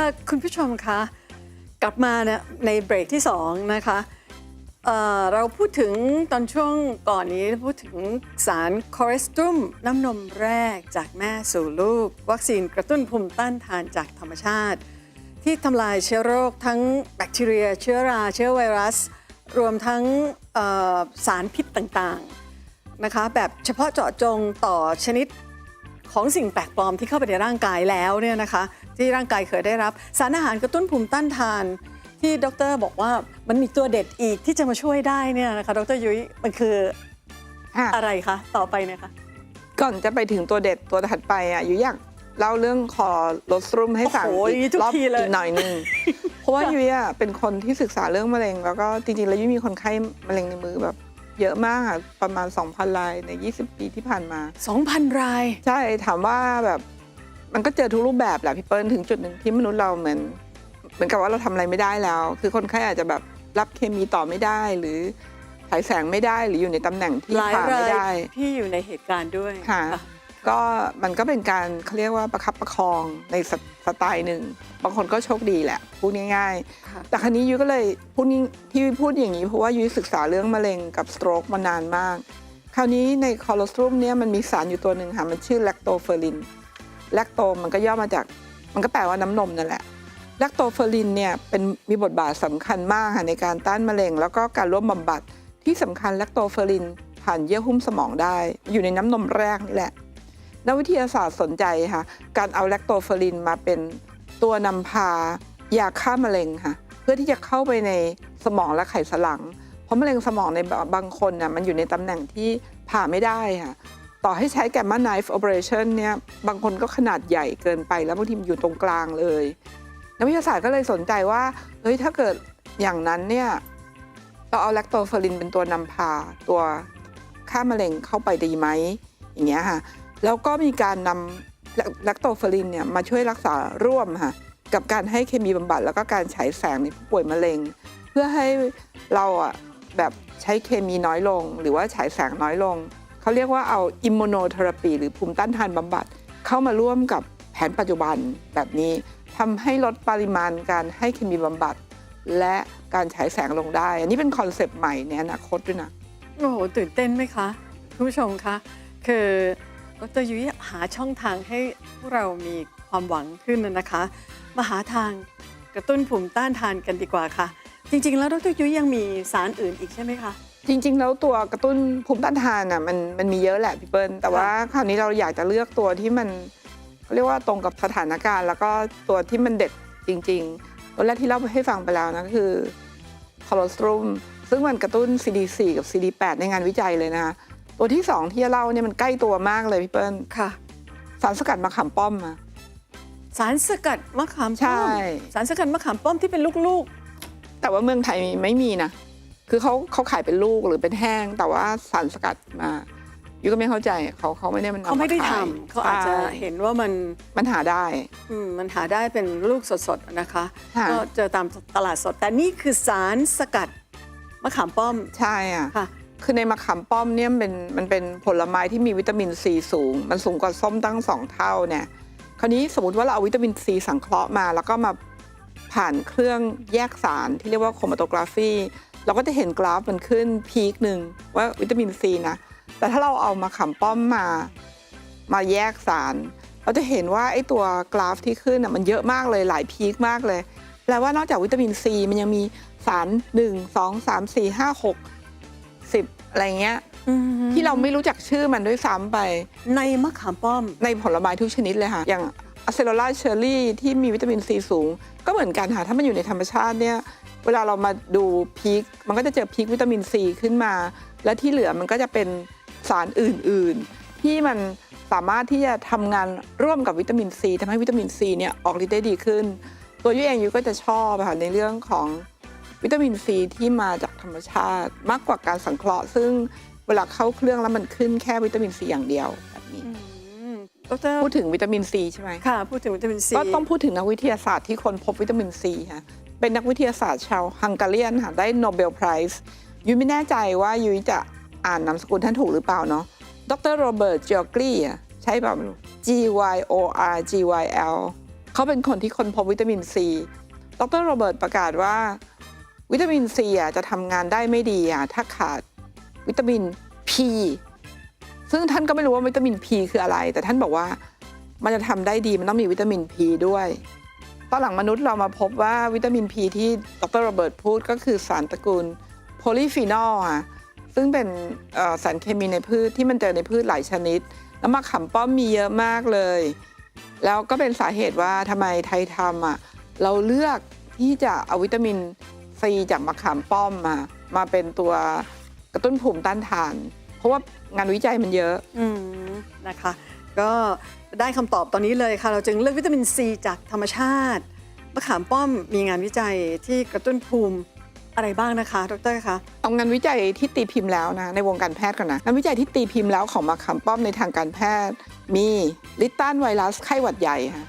ค่ะคุณผู้ชมคะกลับมาเนี่ยในเบรกที่ 2 นะคะเเราพูดถึงตอนช่วงก่อนนี้พูดถึงสารคอเลสเตอรอลน้ำนมแรกจากแม่สู่ลูก วัคซีนกระตุ้นภูมิต้านทานจากธรรมชาติ ที่ทำลายเชื้อโรคทั้งแบคทีเรีย เชื้อรา เชื้อไวรัส รวมทั้งสารพิษต่างๆนะคะแบบเฉพาะเจาะจงต่อชนิดของสิ่งแปลกปลอมที่เข้าไปในร่างกายแล้วเนี่ยนะคะ ที่ร่างกายเคยได้รับ สารอาหารกระตุ้นภูมิต้านทาน ที่ดรบอกว่ามันมีตัวเด็ดอีกที่จะมาช่วยได้เนี่ยนะคะดรยุ้ยมันคือค่ะอะไรคะต่อไปเนะคะ ก่อนจะไปถึงตัวเด็ดตัวถัดไปอะอยู่อยากเล่าเรื่องคอโลสตรุมให้ฟังโอ้โหอย่างนี้อีทุกกรอบทีเลย อีกหน่อยหนึง เพราะว่ายุ้ยอะเป็นคนที่ศึกษาเรื่องมะเร็ง แล้วก็จริงๆ แล้วยุ้ยมีคนไข้มะเร็งในมือแบบ เยอะมากอะประมาณ 2,000รายใน 20 ปีที่ผ่านมา 2,000 ราย ใช่ถามว่าแบบ มันก็เจอทุกรูปแบบแหละพี่เปิ้ลถึงจุดหนึ่งที่มนุษย์เราเหมือนเหมือนกับว่าเราทำอะไรไม่ได้แล้ว คือคนไข้อาจจะแบบรับเคมีต่อไม่ได้หรือฉายแสงไม่ได้หรืออยู่ในตำแหน่งที่หลายผ่าไม่รายได้ที่อยู่ในเหตุการณ์ด้วยค่ะก็มันก็เป็นการเขาเรียกว่าประคับประคองในสสไตล์หนึ่งบางคนก็โชคดีแหละพูดง่ายค่ะๆแต่ครั้นี้ยุ้ยก็เลยพูดนี้ที่ยุ้ยพูดอย่างนี้เพราะว่ายุ้ยศึกษาเรื่องมะเร็งกับสโตรกมานานมาก คราวนี้ในคอเลสเตอรอลเนี่ยมันมีสารอยู่ตัวหนึ่งค่ะมันชื่อแลคโตเฟอริน แลคโตมันก็ย่อมาจาก มันก็แปลว่าน้ำนมนั่นแหละแลคโตเฟอรินเนี่ยเป็นมีบทบาทสำคัญมากค่ะในการต้านมะเร็ง แล้วก็การร่วมบำบัดที่สำคัญแลคโตเฟอรินผ่านเยื่อหุ้มสมองได้ อยู่ในน้ำนมแรกนี่แหละนักวิทยาศาสตร์สนใจค่ะการเอาแลคโตเฟอรินมาเป็นตัวนำพายาฆ่ามะเร็งค่ะเพื่อที่จะเข้าไปในสมองและไขสันหลัง เพราะมะเร็งสมองในบางคนน่ะมันอยู่ในตำแหน่งที่ผ่าไม่ได้ค่ะ ต่อให้ใช้แกมมาไนฟ์โอเปอเรชันเนี่ยบางคนก็ขนาดใหญ่เกินไปแล้วบางทีมันอยู่ตรงกลางเลย นักวิทยาศาสตร์ก็เลยสนใจว่าเฮ้ยถ้าเกิดอย่างนั้นเนี่ยเราเอาแลคโตเฟอรินเป็นตัวนำพาตัวฆ่ามะเร็งเข้าไปดีไหมอย่างเงี้ยค่ะแล้วก็มีการนำแลคโตเฟอรินเนี่ยมาช่วยรักษาร่วมค่ะกับการให้เคมีบำบัดแล้วก็การฉายแสงในผู้ป่วยมะเร็ง เพื่อให้เราอะแบบใช้เคมีน้อยลง หรือว่าฉายแสงน้อยลง เขาเรียกว่าเอาอิมมูโนเทอราปีหรือภูมิต้านทานบำบัด เข้ามาร่วมกับแผนปัจจุบันแบบนี้ทำให้ลดปริมาณการให้เคมีบำบัด และการฉายแสงลงได้ อันนี้เป็นคอนเซปต์ใหม่ในอนาคตด้วยนะ โอ้โห ตื่นเต้นไหมคะคุณผู้ชมคะคือดรยุ้ยหาช่องทางให้พวกเรามีความหวังขึ้นนะนะคะ มาหาทางกระตุ้นภูมิต้านทานกันดีกว่าค่ะ จริง ๆ แล้วดรยุ้ยยังมีสารอื่นอีกใช่ไหมคะ จริง ๆ แล้วตัวกระตุ้นภูมิต้านทานอะมันมันมีเยอะแหละพี่เปิ้ลแต่ว่าคราวนี้เราอยากจะเลือกตัวที่มันเขาเรียกว่าตรงกับสถานการณ์ แล้วก็ตัวที่มันเด็ดจริง ๆ ตัวแรกที่เล่าให้ฟังไปแล้วนะก็คือคอเลสเตอรอลซึ่งมันกระตุ้น CD4 กับ CD8 ในงานวิจัยเลยนะคะตัวที่สองที่จะเล่าเนี่ยมันใกล้ตัวมากเลยพี่เปิ้ลค่ะ สารสกัดมะขามป้อมมาสารสกัดมะขามใช่ป้อมสารสกัดมะขามป้อมที่เป็นลูกแต่ว่าเมืองไทยไม่มีนะ คือเขาเขาขายเป็นลูกหรือเป็นแห้ง แต่ว่าสารสกัดมายูก็ไม่เข้าใจเขาเขาไม่ได้มันๆเขาไม่ได้ขยทำเขาอาจจะใช่เห็นว่ามันมันหาได้อืมมันหาได้เป็นลูกสดๆนะคะค่ะก็เจอตามตลาดสด แต่นี่คือสารสกัดมะขามป้อมใช่อะค่ะคือในมะขามป้อมเนี่ยมันเป็นมันเป็นผลไม้ที่มีวิตามินซีสูง มันสูงกว่าส้มตั้งสองเท่าเนี่ยคราวนี้สมมติว่าเราเอาวิตามินซีสังเคราะห์มา แล้วก็มาผ่านเครื่องแยกสารที่เรียกว่าโครมาโตกราฟี เราก็จะเห็นกราฟมันขึ้นพีคหนึ่งว่าวิตามินซีนะ แต่ถ้าเราเอามาขามป้อมมา มาแยกสาร เราจะเห็นว่าไอ้ตัวกราฟที่ขึ้นน่ะมันเยอะมากเลยหลายพีคมากเลยแปลว่านอกจากวิตามินซีมันยังมีสาร1 2 3 4 5 6 10อะไรเงี้ยที่เราไม่รู้จักชื่อมันด้วยซ้ำไป ในมะขามป้อมในผลไม้ทุกชนิดเลยค่ะ อย่างอะเซโ l ล่าเชอร์รี่ที่มีวิตามินซีสูง ก็เหมือนกันค่ะ ถ้ามันอยู่ในธรรมชาติเนี่ย เวลาเรามาดูพีคมันก็จะเจอพีควิตามินซีขึ้นมา และที่เหลือมันก็จะเป็นสารอื่น ๆ ที่มันสามารถที่จะทำงานร่วมกับวิตามินซีทำให้วิตามินซีเนี่ยออกฤทธิ์ได้ดีขึ้น ตัวยุ้ยเองยุ้ยก็จะชอบอะค่ะในเรื่องของวิตามินซีที่มาจากธรรมชาติมากกว่าการสังเคราะห์ ซึ่งเวลาเข้าเครื่องแล้วมันขึ้นแค่วิตามินซีอย่างเดียวแบบนี้อืมดรพูดถึงวิตามินซีใช่ไหมค่ะพูดถึงวิตามินซีก็ต้องพูดถึงนักวิทยาศาสตร์ที่ค้นพบวิตามินซีค่ะ เป็นนักวิทยาศาสตร์ชาวฮังการีนค่ะได้โนเบลไพรส์ยุ้ยไม่แน่ใจว่ายุ้ยจะอ่านนามสกุลท่านถูกหรือเปล่าเนาะดรโรเบิร์ตจอร์กลีใช่เปล่า G Y O R G Y L เขาเป็นคนที่ค้นพบวิตามินซีดรโรเบิร์ตประกาศว่า วิตามินซีอะจะทำงานได้ไม่ดีอะถ้าขาดวิตามิน P ซึ่งท่านก็ไม่รู้ว่าวิตามิน P คืออะไร แต่ท่านบอกว่ามันจะทำได้ดีมันต้องมีวิตามิน P ด้วย ตอนหลังมนุษย์เรามาพบว่าวิตามิน P ที่ดรโรเบิร์ตพูดก็คือสารตระกูลโพลีฟีนอลอะซึ่งเป็นสารเคมีในพืชที่มันเจอในพืชหลายชนิด แล้วมะขามป้อมมีเยอะมากเลย แล้วก็เป็นสาเหตุว่าทำไมไทยทำอะเราเลือกที่จะเอาวิตามินซีจากมะขามป้อมมา มาเป็นตัวกระตุ้นภูมิต้านทาน เพราะว่างานวิจัยมันเยอะ อืมนะคะ ก็ได้คำตอบตอนนี้เลยค่ะ เราจึงเลือกวิตามินซีจากธรรมชาติมะขามป้อมมีงานวิจัยที่กระตุ้นภูมิอะไรบ้างนะคะ ดรคะ เอางานวิจัยที่ตีพิมพ์แล้วนะ ในวงการแพทย์ก่อนนะ งานวิจัยที่ตีพิมพ์แล้วของมะขามป้อมในทางการแพทย์ มีลิต้านไวรัสไข้หวัดใหญ่ค่ะ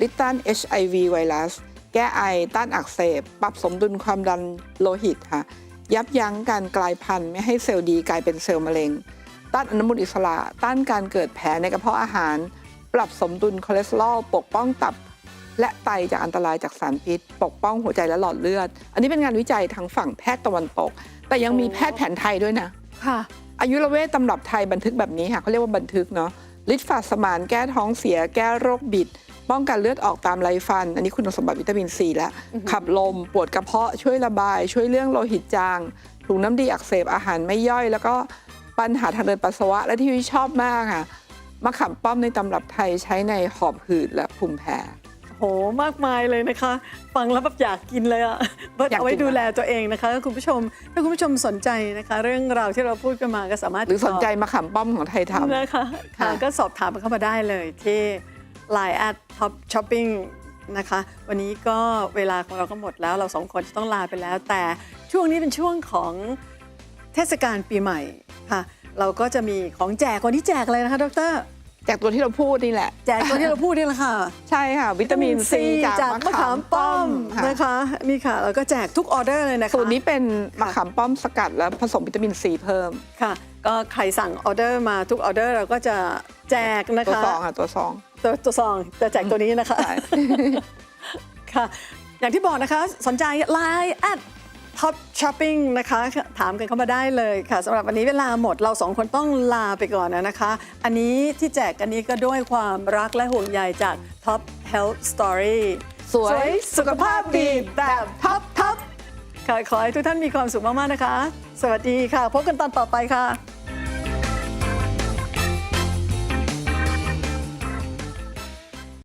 ลิต้าน HIV ไวรัส แก้ไอ ต้านอักเสบ ปรับสมดุลความดันโลหิตค่ะ ยับยั้งการกลายพันธุ์ไม่ให้เซลล์ดีกลายเป็นเซลล์มะเร็ง ต้านอนุมูลอิสระ ต้านการเกิดแผลในกระเพาะอาหาร ปรับสมดุลคอเลสเตอรอลปกป้องตับ และไตจากอันตรายจากสารพิษ ปกป้องหัวใจและหลอดเลือด อันนี้เป็นงานวิจัยทางฝั่งแพทย์ตะวันตก แต่ยังมีแพทย์แผนไทยด้วยนะค่ะอายุรเวทตำรับไทยบันทึกแบบนี้ค่ะเขาเรียกว่าบันทึกเนาะฤทธิ์ฝาดสมานแก้ท้องเสีย แก้โรคบิด ป้องกันเลือดออกตามไรฟัน อันนี้คุณสมบัติวิตามินซีแล้ว ขับลม ปวดกระเพาะช่วยระบาย ช่วยเรื่องโลหิตจางถุงน้ำดีอักเสบอาหารไม่ย่อย แล้วก็ ปัญหาทางเดินปัสสาวะ และที่วิชอบมากค่ะมะขามป้อมในตำรับไทยใช้ในหอบหืดและภูมิแพ้โหมากมายเลยนะคะ ฟังแล้วแบบอยากกินเลยอะเบิร์ตอยากกินเอาไว้ดูแลตัวเองนะคะคุณผู้ชม ถ้าคุณผู้ชมสนใจนะคะ เรื่องราวที่เราพูดกันมาก็สามารถหรือสนใจติดมะขามป้อมของไทยต่อทำนะคะค่ะค่ะก็สอบถามเข้ามาได้เลยที่ Line at Top Shopping นะคะ วันนี้ก็เวลาของเราก็หมดแล้วเราสองคนจะต้องลาไปแล้ว แต่ช่วงนี้เป็นช่วงของ เทศกาลปีใหม่ค่ะ เราก็จะมีของแจกวันนี้แจกอะไรนะคะดร จากตัวที่เราพูดนี่แหละ แจกตัวที่เราพูดนี่แหละค่ะ ใช่ค่ะ วิตามินซีจากมะขามป้อมค่ะนะคะนี่ค่ะแล้วก็แจกทุกออเดอร์เลยนะคะสูตรนี้เป็นมะขามป้อมสกัดแล้วผสมวิตามินซีเพิ่มค่ะ ก็ใครสั่งออเดอร์มาทุกออเดอร์เราก็จะแจกนะตัวคะสองค่ะตัวสองตัวตัวซองจะแจกตัวนี้นะคะใช่ค่ะ อย่างที่บอกนะคะสนใจ Line at Top Shopping นะคะ ถามกันเข้ามาได้เลยค่ะสำหรับวันนี้เวลาหมดเราสองคนต้องลาไปก่อนนะคะ อันนี้ที่แจกอันนี้ก็ด้วยความรักและห่วงใยจาก Top Health Story สวย สุขภาพดีแบบท็อปท็อปค่ะขอให้ทุกท่านมีความสุขมาก ๆ นะคะ สวัสดีค่ะ พบกันตอนต่อไปค่ะ